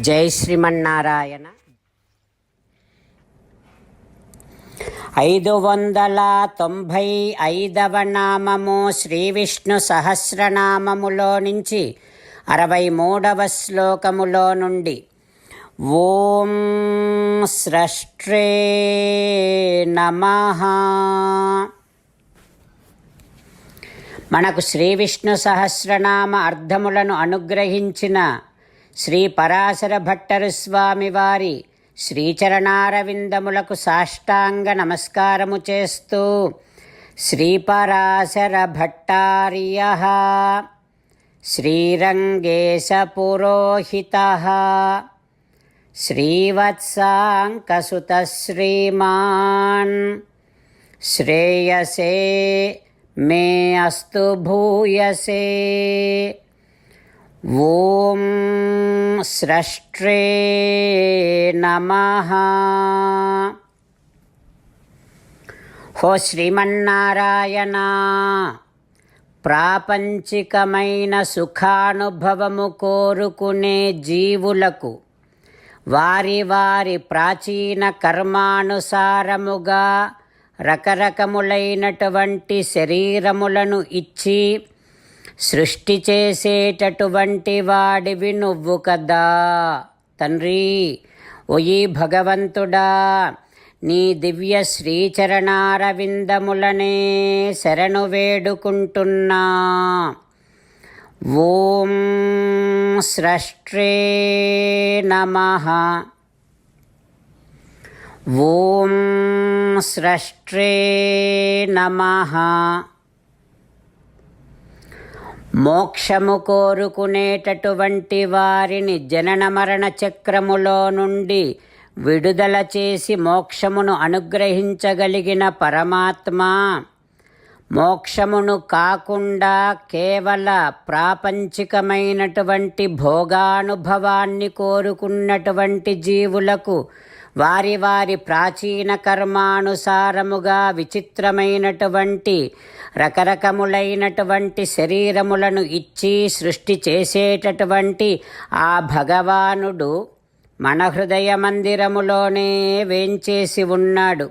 జై శ్రీమన్నారాయణ. ఐదు వందల తొంభై ఐదవ నామము శ్రీ విష్ణు సహస్రనామములో నుంచి అరవై మూడవ శ్లోకములో నుండి ఓం స్రష్ట్రే నమ. మనకు శ్రీ విష్ణు సహస్రనామ అర్థములను అనుగ్రహించిన శ్రీ పరాశర భట్టరు స్వామివారి శ్రీచరణారవిందములకు సాష్టాంగ నమస్కారము చేస్తూ శ్రీపరాశర భట్టార్య శ్రీరంగేశ పురోహిత శ్రీవత్సాంకసుత శ్రీమాన్ శ్రేయసే మే అస్తు భూయసే. ఓం స్రష్ట్రే నమ. హో శ్రీమన్నారాయణ ప్రాపంచికమైన సుఖానుభవము కోరుకునే జీవులకు వారి వారి ప్రాచీన కర్మానుసారముగా రకరకములైనటువంటి శరీరములను ఇచ్చి సృష్టి చేసేటటువంటి వాడివి నువ్వు కదా. తండ్రి ఒయి భగవంతుడా నీ దివ్య శ్రీచరణారవిందములనే శరణు వేడుకుంటున్నా. ఓం స్రష్ట్రే నమః. ఓం స్రష్ట్రే నమః. మోక్షము కోరుకునేటటువంటి వారిని జనన మరణ చక్రములో నుండి విడుదల చేసి మోక్షమును అనుగ్రహించగలిగిన పరమాత్మ. మోక్షమును కాకుండా కేవల ప్రాపంచికమైనటువంటి భోగానుభవాన్ని కోరుకున్నటువంటి జీవులకు వారి వారి ప్రాచీన కర్మానుసారముగా విచిత్రమైనటువంటి రకరకములైనటువంటి శరీరములను ఇచ్చి సృష్టి చేసేటటువంటి ఆ భగవానుడు మన హృదయ మందిరములోనే వేంచేసి ఉన్నాడు.